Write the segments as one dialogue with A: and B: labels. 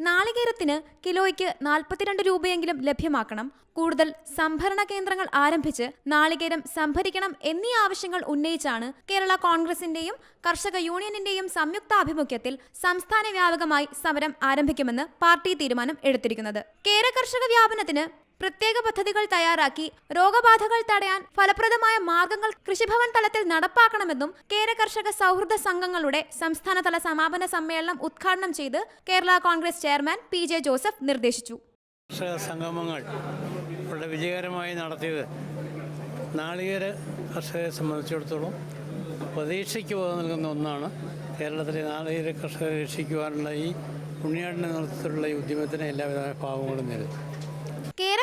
A: നാളികേരത്തിന് കിലോയ്ക്ക് നാൽപ്പത്തിരണ്ട് രൂപയെങ്കിലും ലഭ്യമാക്കണം. കൂടുതൽ സംഭരണ കേന്ദ്രങ്ങൾ ആരംഭിച്ച് നാളികേരം സംഭരിക്കണം എന്നീ ആവശ്യങ്ങൾ ഉന്നയിച്ചാണ് കേരള കോൺഗ്രസിന്റെയും കർഷക യൂണിയനിന്റെയും സംയുക്താഭിമുഖ്യത്തിൽ സംസ്ഥാന വ്യാപകമായി സമരം ആരംഭിക്കുമെന്ന് പാർട്ടി തീരുമാനം എടുത്തിരിക്കുന്നത്. കേര കർഷക വ്യാപനത്തിന് പ്രത്യേക പദ്ധതികൾ തയ്യാറാക്കി രോഗബാധകൾ തടയാൻ ഫലപ്രദമായ മാർഗങ്ങൾ കൃഷിഭവൻ തലത്തിൽ നടപ്പാക്കണമെന്നും കേര കർഷക സൗഹൃദ സംഘങ്ങളുടെ സംസ്ഥാനതല സമാപന സമ്മേളനം ഉദ്ഘാടനം ചെയ്ത് Kerala Congress chairman P J Joseph നിർദ്ദേശിച്ചു.
B: കർഷക സംഗമങ്ങൾ വളരെ വിജയകരമായി നടത്തിയത് നാളികേര കർഷകരെ സംബന്ധിച്ചിടത്തോളം പ്രതീക്ഷയ്ക്ക് പോകാൻ നൽകുന്ന ഒന്നാണ്. കേരളത്തിലെ നാളികേര കർഷകരെ രക്ഷിക്കുവാനുള്ള ഈ ഉണ്ണിയാടിന്റെ നേതൃത്വത്തിലുള്ള ഈ ഉദ്യമത്തിന് എല്ലാവിധ ഭാവങ്ങളും നേരിടും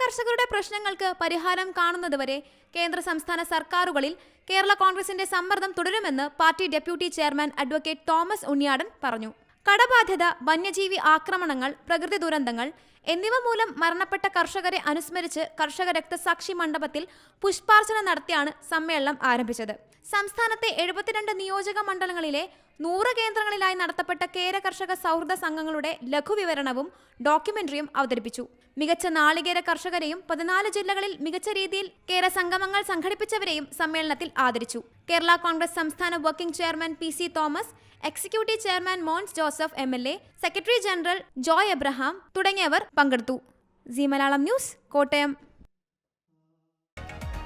A: കർഷകരുടെ പ്രശ്നങ്ങൾക്ക് പരിഹാരം കാണുന്നതുവരെ കേന്ദ്ര സംസ്ഥാന സർക്കാരുകളിൽ കേരള കോൺഗ്രസിന്റെ സമ്മർദ്ദം തുടരുമെന്ന് party deputy chairman advocate Thomas Unniyadan പറഞ്ഞു. കടബാധ്യത വന്യജീവി ആക്രമണങ്ങൾ പ്രകൃതി ദുരന്തങ്ങൾ എന്നിവ മൂലം മരണപ്പെട്ട കർഷകരെ അനുസ്മരിച്ച് കർഷക രക്തസാക്ഷി മണ്ഡപത്തിൽ പുഷ്പാർച്ചന നടത്തിയാണ് സമ്മേളനം ആരംഭിച്ചത്. സംസ്ഥാനത്തെ എഴുപത്തിരണ്ട് നിയോജക മണ്ഡലങ്ങളിലെ നൂറ് കേന്ദ്രങ്ങളിലായി നടത്തപ്പെട്ട കേര കർഷക സൗഹൃദ സംഘങ്ങളുടെ ലഘുവിവരണവും ഡോക്യുമെന്ററിയും അവതരിപ്പിച്ചു. മികച്ച നാളികേര കർഷകരെയും പതിനാല് ജില്ലകളിൽ മികച്ച രീതിയിൽ കേര സംഗമങ്ങൾ സംഘടിപ്പിച്ചവരെയും സമ്മേളനത്തിൽ ആദരിച്ചു. കേരള കോൺഗ്രസ് സംസ്ഥാന working chairman P C Thomas executive chairman Mons Joseph M L A secretary general Joy Abraham തുടങ്ങിയവർ പങ്കെടുത്തു. C Malayalam news Kottayam.